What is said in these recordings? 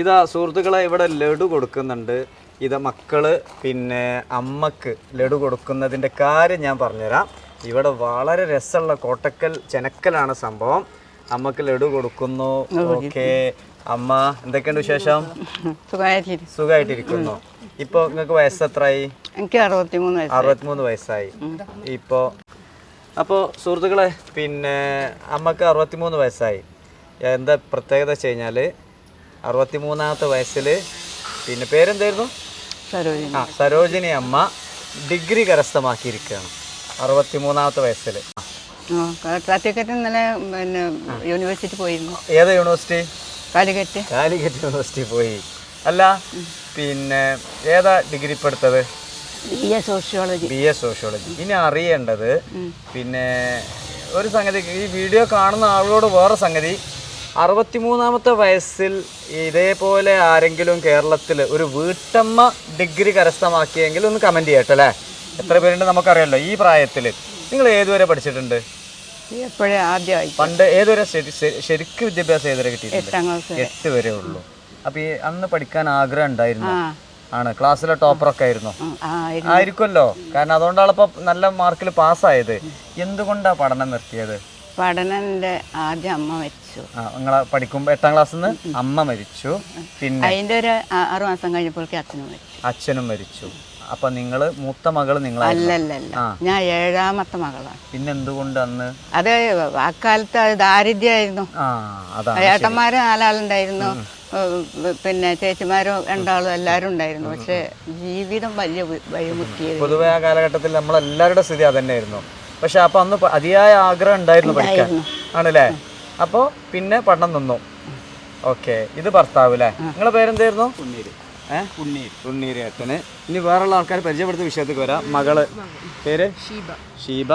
ഇതാ സുഹൃത്തുക്കളെ ഇവിടെ ലഡു കൊടുക്കുന്നുണ്ട്. ഇത് മക്കൾ പിന്നെ അമ്മയ്ക്ക് ലഡു കൊടുക്കുന്നതിന്റെ കാര്യം ഞാൻ പറഞ്ഞുതരാം. ഇവിടെ വളരെ രസമുള്ള കോട്ടക്കൽ ചെനക്കലാണ് സംഭവം. അമ്മയ്ക്ക് ലഡു കൊടുക്കുന്നു. ഓക്കെ. അമ്മ എന്തൊക്കെയുണ്ട് വിശേഷം? സുഖമായിട്ടിരിക്കും സുഖമായിട്ടിരിക്കുന്നു. ഇപ്പൊ നിങ്ങൾക്ക് വയസ്സ് എത്രയായി എനിക്ക് അറുപത്തിമൂന്ന് അറുപത്തിമൂന്ന് വയസ്സായി. ഇപ്പോ അപ്പോൾ സുഹൃത്തുക്കളെ പിന്നെ അമ്മയ്ക്ക് അറുപത്തിമൂന്ന് വയസ്സായി. എന്താ പ്രത്യേകത വെച്ച് കഴിഞ്ഞാൽ അറുപത്തിമൂന്നാമത്തെ വയസ്സിൽ പിന്നെ പേരെന്തായിരുന്നു? സരോജിനി. ആ സരോജിനി അമ്മ ഡിഗ്രി കരസ്ഥമാക്കിയിരിക്കുകയാണ്. അറുപത്തി മൂന്നാമത്തെ വയസ്സിൽ സർട്ടിഫിക്കറ്റ് ഇന്നലെ പിന്നെ യൂണിവേഴ്സിറ്റി പോയിരുന്നു. ഏത് യൂണിവേഴ്സിറ്റി? കാലിക്കറ്റ്. കാലിക്കറ്റ് യൂണിവേഴ്സിറ്റി പോയി. അല്ല പിന്നെ ഏതാ ഡിഗ്രി ഇപ്പം എടുത്തത് B A sociology. B A sociology. ഇനി അറിയേണ്ടത് പിന്നെ ഒരു സംഗതി ഈ വീഡിയോ കാണുന്ന ആളോട് വേറെ സംഗതി. അറുപത്തിമൂന്നാമത്തെ വയസ്സിൽ ഇതേപോലെ ആരെങ്കിലും കേരളത്തിൽ ഒരു വീട്ടമ്മ ഡിഗ്രി കരസ്ഥമാക്കിയെങ്കിൽ ഒന്ന് കമന്റ് ചെയ്യട്ടെ അല്ലേ? എത്ര പേരുണ്ട് നമുക്കറിയാമല്ലോ ഈ പ്രായത്തിൽ. നിങ്ങൾ ഏതുവരെ പഠിച്ചിട്ടുണ്ട്? എപ്പോഴേ ആദ്യമായി? പണ്ട് ഏതുവരെ ശരി- ശരി- വിദ്യാഭ്യാസം ഏതുവരെ കിട്ടിയിട്ടുണ്ട്? എട്ടാം വരെ. ഉള്ളൂ. അപ്പോൾ ഈ അന്ന് പഠിക്കാൻ ആഗ്രഹം ഉണ്ടായിരുന്നു? ആണ്. ക്ലാസ്സിലെ ടോപ്പറൊക്കെ ആയിരുന്നു. ആയിരിക്കുമല്ലോ. കാരണം അതുകൊണ്ടാണ് ഇപ്പൊ നല്ല മാർക്കിൽ പാസ്സായത്. എന്തുകൊണ്ടാണ് പഠനം നിർത്തിയത്? പഠനം എന്റെ ആദ്യം അമ്മ മരിച്ചു. നിങ്ങളെ പഠിക്കുമ്പോൾ എട്ടാം ക്ലാസ്സിൽ നിന്ന് അമ്മ മരിച്ചു. പിന്നെ അതിന്റെ ഒരു ആറു മാസം കഴിഞ്ഞപ്പോഴേക്ക് അച്ഛനും മരിച്ചു. അച്ഛനും മരിച്ചു. അപ്പൊ നിങ്ങൾ മൂത്ത മകൾ നിങ്ങൾ അല്ലല്ലല്ല. ഞാൻ ഏഴാമത്തെ മകളാണ്. പിന്നെ എന്തുകൊണ്ട് അന്ന്? അത് അക്കാലത്ത് അത് ദാരിദ്ര്യമായിരുന്നു. ഏട്ടന്മാര് നാലാളുണ്ടായിരുന്നു. പിന്നെ ചേച്ചിമാരും രണ്ടാളും എല്ലാവരും ഉണ്ടായിരുന്നു. പക്ഷെ ജീവിതം വലിയ വഴിമുട്ടിയായിരുന്നു പൊതുവെ ആ കാലഘട്ടത്തിൽ നമ്മളെല്ലാവരുടെ സ്ഥിതി അതന്നെയായിരുന്നു. പക്ഷെ അപ്പൊ അന്ന് അതിയായ ആഗ്രഹം ഉണ്ടായിരുന്നു പഠിക്കാൻ. ആണല്ലേ? അപ്പോൾ പിന്നെ പഠനം നിന്നു. ഓക്കെ. ഇത് ഭർത്താവ് അല്ലേ നിങ്ങളെ പേരെന്തായിരുന്നു? ഉണ്ണീര് ഏട്ടന്. ഇനി വേറെയുള്ള ആൾക്കാർ പരിചയപ്പെടുത്ത വിഷയത്തേക്ക് വരാം. മകൾ. പേര്? ഷീബ. ഷീബ.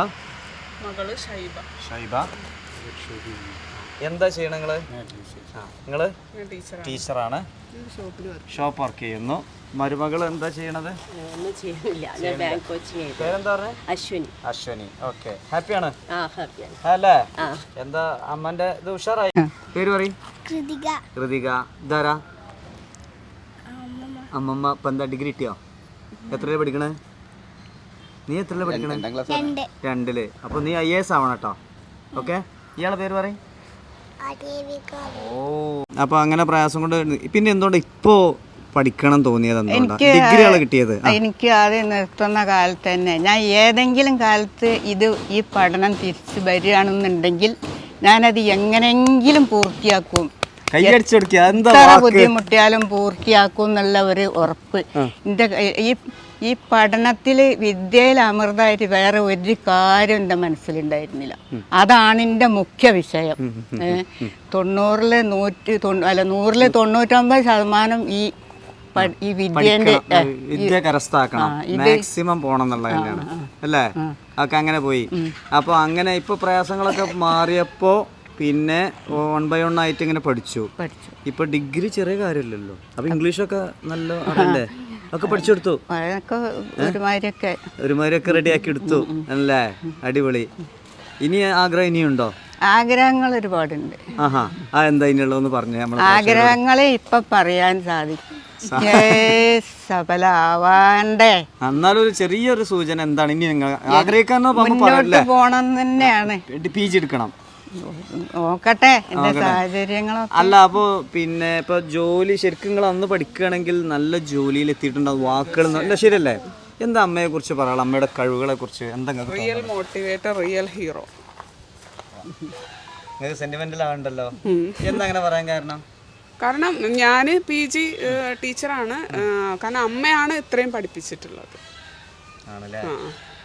മകൾ ഷൈബ. ഷൈബ. എന്താ ചെയ്യണ നിങ്ങൾ? ആ നിങ്ങൾ? ടീച്ചറാണ്. ടീച്ചറാണ്. ഷോപ്പിൽ വർക്ക് ഷോപ്പ് വർക്ക് ചെയ്യുന്നു. മരുമകൾ എന്താ ചെയ്യണത്? ഒന്നും ചെയ്യുന്നില്ല. ഞാൻ ബാങ്ക് കോച്ചിങ് ചെയ്തു പേരെന്താ പറഞ്ഞത് അശ്വിനി. അശ്വനി. ഓക്കെ ഹാപ്പിയാണ് ആ ഹാപ്പിയാണ് അല്ലേ? ആ. എന്താ അമ്മന്റെ ഇത് ഉഷാറായി? പേര് പറയും. കൃതിക. ഇതാരാ? അമ്മമ്മ. ഇപ്പൊ എന്താ ഡിഗ്രി കിട്ടിയോ? എത്രയിൽ പഠിക്കണേ? നീ എത്രയിൽ പഠിക്കണേ? രണ്ട്. രണ്ടിൽ. അപ്പൊ നീ ഐ എസ് ആവണം കേട്ടോ. ഓക്കെ ഇയാളെ പേര് പറയും. ഓ. അപ്പൊ അങ്ങനെ പ്രയാസം കൊണ്ട് പിന്നെ എന്തുകൊണ്ട് ഇപ്പോ പഠിക്കണം തോന്നിയത് എനിക്ക് ഡിഗ്രിയാണ് കിട്ടിയത്. എനിക്ക് അത് നിർത്തുന്ന കാലത്ത് തന്നെ. ഞാൻ ഏതെങ്കിലും കാലത്ത് ഇത് ഈ പഠനം തിരിച്ചു വരികയാണെന്നുണ്ടെങ്കിൽ ഞാനത് എങ്ങനെയെങ്കിലും പൂർത്തിയാക്കും. എന്താ ബുദ്ധിമുട്ടിയാലും പൂർത്തിയാക്കും എന്നുള്ള ഒരു ഉറപ്പ്. എന്റെ ഈ ഈ പഠനത്തിൽ വിദ്യയിൽ അമൃതമായിട്ട് വേറെ ഒരു കാര്യം എന്റെ മനസ്സിലുണ്ടായിരുന്നില്ല. അതാണ് എന്റെ മുഖ്യ വിഷയം. തൊണ്ണൂറിൽ നൂറ്റി അല്ല നൂറിൽ തൊണ്ണൂറ്റൊമ്പത് ശതമാനം ഈ ഈ വിദ്യന്റെ. വിദ്യ കരസ്ഥാക്കണം മാക്സിമം പോണം അല്ലേ? അങ്ങനെ പോയി. അപ്പൊ അങ്ങനെ ഇപ്പൊ പ്രയാസങ്ങളൊക്കെ മാറിയപ്പോ പിന്നെ വൺ ബൈ വൺ ആയിട്ട് ഇങ്ങനെ പഠിച്ചു. പഠിച്ചു. ഇപ്പൊ ഡിഗ്രി ചെറിയ കാര്യമില്ലല്ലോ. അപ്പൊ ഇംഗ്ലീഷൊക്കെ നല്ല അറിയല്ലേ ഒക്കെ പഠിച്ചെടുത്തു? ഒരുമാതിരിയൊക്കെ. ഒരുമാതിരിയൊക്കെ റെഡി ആക്കി എടുത്തു അല്ലേ? അടിപൊളി. ഇനി ആഗ്രഹം ഇനിയുണ്ടോ? ആഗ്രഹങ്ങൾ ഒരുപാടുണ്ട്. ആഹാ. ആ എന്താ ഇനിയുള്ളതെന്ന് പറഞ്ഞു നമ്മൾ ആഗ്രഹങ്ങളെ ഇപ്പൊ പറയാൻ സാധിക്കും. സഫലാവാണ്ടേ. എന്നാലും ഒരു ചെറിയൊരു സൂചന എന്താണ്? ഇനി നിങ്ങൾ ആഗ്രഹിക്കാന്ന് മുന്നോട്ട് പോണം തന്നെയാണ്. പി ജി എടുക്കണം. നോക്കട്ടെ എന്റെ സാഹചര്യങ്ങളൊക്കെ. അല്ല അപ്പോ പിന്നെ ഇപ്പൊ ജോലി ശരിക്കും നിങ്ങൾ അന്ന് പഠിക്കുകയാണെങ്കിൽ നല്ല ജോലിയിൽ എത്തിയിട്ടുണ്ടാവും വാക്കുകൾ നല്ല ശരിയല്ലേ? എന്താ അമ്മയെ കുറിച്ച് പറയാം അമ്മയുടെ കഴിവുകളെ കുറിച്ച് എന്താ നിങ്ങൾക്ക് റിയൽ മോട്ടിവേറ്റർ റിയൽ ഹീറോ നിങ്ങൾക്ക് സെന്റിമെന്റൽ ആവണ്ടല്ലോ. എന്താ അങ്ങനെ പറയാൻ കാരണം? കാരണം ഞാൻ പി ജി ടീച്ചറാണ്. കാരണം അമ്മയാണ് ഇത്രയും പഠിപ്പിച്ചിട്ടുള്ളത്. ആണല്ലേ?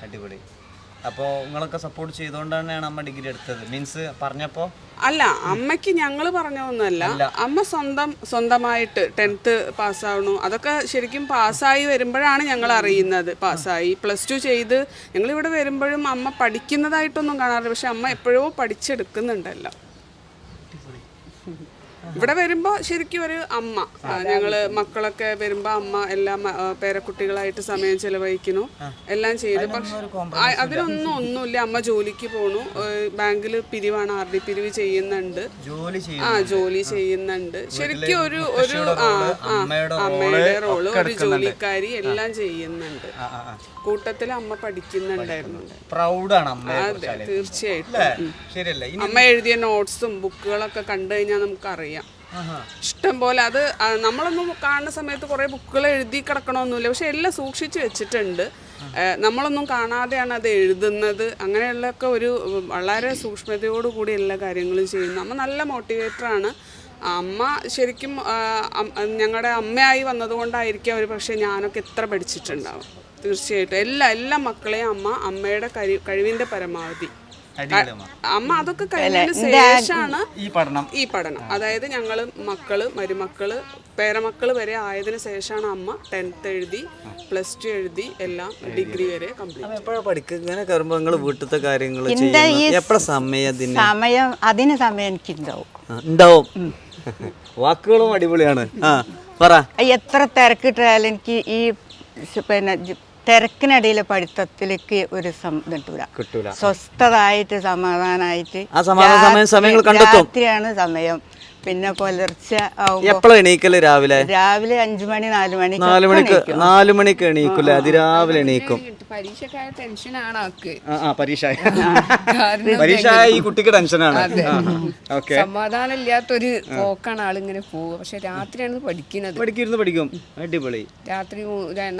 അടിപൊളി. അപ്പോൾ നിങ്ങളൊക്കെ സപ്പോർട്ട് ചെയ്തുകൊണ്ടാണ് അമ്മ ഡിഗ്രി എടുത്തത്? മീൻസ് പറഞ്ഞപ്പോ? അല്ല അമ്മയ്ക്ക് ഞങ്ങൾ പറഞ്ഞതൊന്നുമല്ല. അമ്മ സ്വന്തം സ്വന്തമായിട്ട് ടെൻത്ത് പാസ്സാവണു അതൊക്കെ ശരിക്കും പാസ്സായി വരുമ്പോഴാണ് ഞങ്ങൾ അറിയുന്നത്. പാസ്സായി പ്ലസ് ടു ചെയ്ത് ഞങ്ങൾ ഇവിടെ വരുമ്പോഴും അമ്മ പഠിക്കുന്നതായിട്ടൊന്നും കാണാറില്ല. പക്ഷെ അമ്മ എപ്പോഴോ പഠിച്ചെടുക്കുന്നുണ്ടല്ലോ. ഇവിടെ വരുമ്പോൾ ശരിക്കും ഒരു അമ്മ. ഞങ്ങൾ ഞങ്ങൾ മക്കളൊക്കെ വരുമ്പോൾ അമ്മ എല്ലാം പേരക്കുട്ടികളായിട്ട് സമയം ചെലവഴിക്കുന്നു. എല്ലാം ചെയ്ത്. പക്ഷെ അതിനൊന്നും ഒന്നുമില്ല. അമ്മ ജോലിക്ക് പോണു. ബാങ്കിൽ പിരിവാണ്. ആർ ഡി പിരിവ് ചെയ്യുന്നുണ്ട്. ആ ജോലി ചെയ്യുന്നുണ്ട്. ശരിക്കും ഒരു ഒരു ആ അമ്മയുടെ റോൾ ഒരു ജോലിക്കാരി എല്ലാം ചെയ്യുന്നുണ്ട്. കൂട്ടത്തിൽ അമ്മ പഠിക്കുന്നുണ്ടായിരുന്നു. പ്രൗഡാണ് അതെ തീർച്ചയായിട്ടും. അമ്മ എഴുതിയ നോട്ട്സും ബുക്കുകളൊക്കെ കണ്ടു കഴിഞ്ഞാൽ നമുക്കറിയാം. ഇഷ്ടം പോലെ അത് നമ്മളൊന്നും കാണുന്ന സമയത്ത് കുറേ ബുക്കുകൾ എഴുതി കിടക്കണമൊന്നുമില്ല. പക്ഷെ എല്ലാം സൂക്ഷിച്ചു വെച്ചിട്ടുണ്ട്. നമ്മളൊന്നും കാണാതെയാണ് അത് എഴുതുന്നത്. അങ്ങനെയുള്ളൊക്കെ ഒരു വളരെ സൂക്ഷ്മതയോടുകൂടി എല്ലാ കാര്യങ്ങളും ചെയ്യുന്നു. അമ്മ നല്ല മോട്ടിവേറ്ററാണ്. അമ്മ ശരിക്കും ഞങ്ങളുടെ അമ്മയായി വന്നതുകൊണ്ടായിരിക്കും അവർ പക്ഷേ ഞാനൊക്കെ എത്ര പഠിച്ചിട്ടുണ്ടാവും തീർച്ചയായിട്ടും. എല്ലാ എല്ലാ മക്കളെയും അമ്മ അമ്മയുടെ കഴി കഴിവിന്റെ പരമാവധി. അമ്മ. അതൊക്കെ കഴിഞ്ഞതിന് ശേഷമാണ് ഈ പഠനം. ഈ പഠനം. അതായത് ഞങ്ങൾ മക്കൾ മരുമക്കൾ പേരമക്കൾ വരെ ആയതിനു ശേഷമാണ് അമ്മ ടെൻത്ത് എഴുതി പ്ലസ് ടു എഴുതി എല്ലാം ഡിഗ്രി വരെ കംപ്ലീറ്റ് കാര്യങ്ങൾ എന്താ ഈ എപ്പോഴാ സമയം അതിന്? സമയം അതിന് സമയം എനിക്കുണ്ടാവും. ഉണ്ടാവും. വാക്കുകളും അടിപൊളിയാണ്. ആ പറ. എത്ര തിരക്കിട്ടാലും എനിക്ക് ഈ പിന്നെ തിരക്കിനിടയിലെ പഠിത്തത്തിലേക്ക് ഒരു സം കിട്ടൂല. സ്വസ്ഥതായിട്ട് സമാധാനമായിട്ട് ആ സമാധാന സമയങ്ങൾ കണ്ടെത്തും. രാത്രിയാണ് സമയം. പിന്നെ പുലർച്ചെ എപ്പോഴാണ് എപ്പോഴാ എണീക്കൽ രാവിലെ? രാവിലെ അഞ്ചു മണി നാല് മണി നാല് മണിക്ക് നാല് മണിക്ക് എണീക്കൂലേ? അതിരാവിലെ എണീക്കും. പരീക്ഷക്കായ ടെൻഷനാണ് ആ പരീക്ഷ. പരീക്ഷ ഈ കുട്ടിക്ക് ടെൻഷനാണ്. ഓക്കെ. സമാധാനം ഇല്ലാത്തൊരു പോക്കാണ് ആളിങ്ങനെ പോവുക. പക്ഷെ രാത്രിയാണ് പഠിക്കുന്നത്. പഠിക്കിരുന്ന് പഠിക്കും. അടിപൊളി. രാത്രി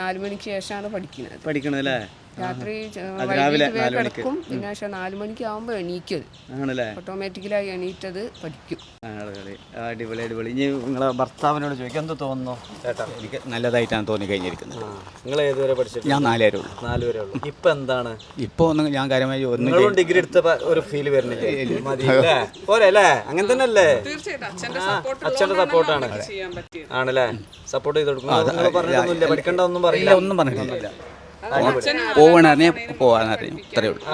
നാല് മണിക്ക് ശേഷമാണ് പഠിക്കുന്നത് പഠിക്കണല്ലേ രാത്രി. കിടക്കും. പിന്നെ പക്ഷെ നാലു മണിക്ക് ആകുമ്പോൾ എണീക്കത് ആണല്ലേ? ഓട്ടോമാറ്റിക്കലായി എണീറ്റത് പഠിക്കും. അടിപൊളി അടിപൊളി അടിപൊളി. ഇനി നിങ്ങളെ ഭർത്താവിനോട് ചോദിക്കാൻ എന്ത് തോന്നുന്നു? ചേട്ടാ എനിക്ക് നല്ലതായിട്ടാണ് തോന്നി കഴിഞ്ഞിരിക്കുന്നത്. നിങ്ങൾ ഏതുവരെ പഠിച്ചു ഞാൻ നാലുപേരെ ഉള്ളൂ. നാലുപേരെ വരെ ഉള്ളൂ. ഇപ്പൊ എന്താണ്? ഇപ്പൊ ഒന്നും ഞാൻ കാര്യമായി ഒന്നും ഡിഗ്രി എടുത്ത ഒരു ഫീൽ വരുന്നില്ലേ? പോരെ അല്ലേ? അങ്ങനെ തന്നെ അല്ലേ അച്ഛന്റെ സപ്പോർട്ട് അച്ഛന്റെ സപ്പോർട്ടാണ് ആണല്ലേ? സപ്പോർട്ട് ചെയ്ത് കൊടുക്കും പഠിക്കണ്ട ഒന്നും പറയില്ല. ഒന്നും പറഞ്ഞില്ല അച്ഛന് പോവാനറിയാം പോവാനറിയും ഇത്രയേ ഉള്ളൂ.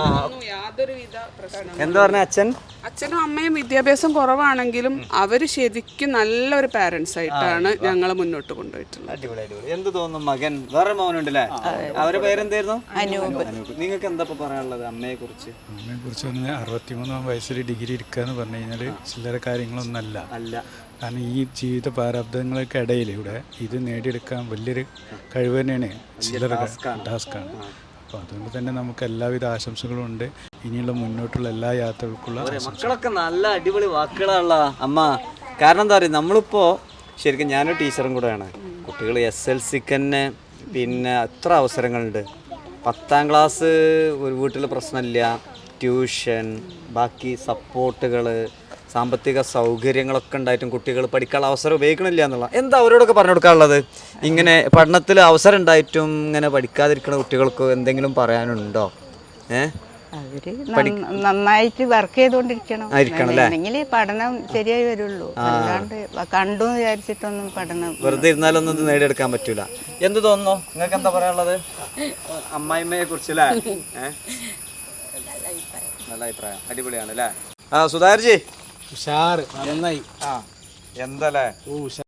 എന്താ പറഞ്ഞ അച്ഛൻ? അച്ഛനും അമ്മയും വിദ്യാഭ്യാസം കുറവാണെങ്കിലും അവർ ശരിക്കും നല്ലൊരു പാരന്റ്സ് ആയിട്ടാണ് ഞങ്ങളെ മുന്നോട്ട് കൊണ്ടുപോയിട്ടുള്ളത്. അടിപൊളി അടിപൊളി. എന്ത് തോന്നുന്നു മകൻ? വേറെ മകനുണ്ടല്ലേ അവരുടെ പേരെന്തായിരുന്നു? അനൂപ്. നിങ്ങൾക്ക് എന്താ ഇപ്പൊ പറയാനുള്ളത് അമ്മയെ കുറിച്ച് അമ്മയെ കുറിച്ച് പറഞ്ഞാൽ അറുപത്തിമൂന്നാം വയസ്സിൽ ഡിഗ്രി എടുക്കുക എന്ന് പറഞ്ഞു കഴിഞ്ഞാൽ ചില്ലറ കാര്യങ്ങളൊന്നല്ല അല്ല. കാരണം ഈ ജീവിത പ്രാരബ്ധങ്ങൾക്ക് ഇടയിൽ ഇവിടെ ഇത് നേടിയെടുക്കാൻ വലിയൊരു കഴിവ് തന്നെയാണ് ചില്ലറ ടാസ്ക്കാണ് അപ്പോൾ അതുകൊണ്ട് തന്നെ നമുക്ക് എല്ലാവിധ ആശംസകളും ഉണ്ട്. ഇനിയുള്ള മുന്നോട്ടുള്ള എല്ലാ യാത്രകൾക്കുള്ള മക്കളൊക്കെ നല്ല അടിപൊളി വാക്കുകളാണല്ല അമ്മ. കാരണം എന്താ പറയുക നമ്മളിപ്പോ ശരിക്കും ഞാനൊരു ടീച്ചറും കൂടെയാണ്. കുട്ടികൾ എസ് എൽ സിക്ക് തന്നെ പിന്നെ എത്ര അവസരങ്ങളുണ്ട്. പത്താം ക്ലാസ് ഒരു വീട്ടിൽ പ്രശ്നമില്ല. ട്യൂഷൻ ബാക്കി സപ്പോർട്ടുകൾ സാമ്പത്തിക സൗകര്യങ്ങളൊക്കെ ഉണ്ടായിട്ടും കുട്ടികൾ പഠിക്കാനുള്ള അവസരം ഉപയോഗിക്കണില്ല എന്നുള്ള എന്താ അവരോടൊക്കെ പറഞ്ഞു കൊടുക്കാനുള്ളത്? ഇങ്ങനെ പഠനത്തിൽ അവസരം ഉണ്ടായിട്ടും ഇങ്ങനെ പഠിക്കാതിരിക്കുന്ന കുട്ടികൾക്ക് എന്തെങ്കിലും പറയാനുണ്ടോ? ഏഹ് അവർ നന്നായിട്ട് വർക്ക് ചെയ്തുകൊണ്ടിരിക്കണം. അല്ലെങ്കിൽ പഠനം ശരിയായി വരുള്ളൂ. അല്ലാണ്ട് കണ്ടു വിചാരിച്ചിട്ടൊന്നും പഠനം വെറുതെ ഇരുന്നാലൊന്നും നേടിയെടുക്കാൻ പറ്റൂല. എന്ത് തോന്നുന്നു? നിങ്ങൾക്ക് എന്താ പറയാനുള്ളത്? അമ്മായിമ്മയെ കുറിച്ചല്ലേ? നല്ല അഭിപ്രായം. അടിപൊളിയാണ് അല്ലേ? ആ സുധാകർജി ഉഷാറ്. നന്നായി. ആ. എന്തല്ലേ? ഓ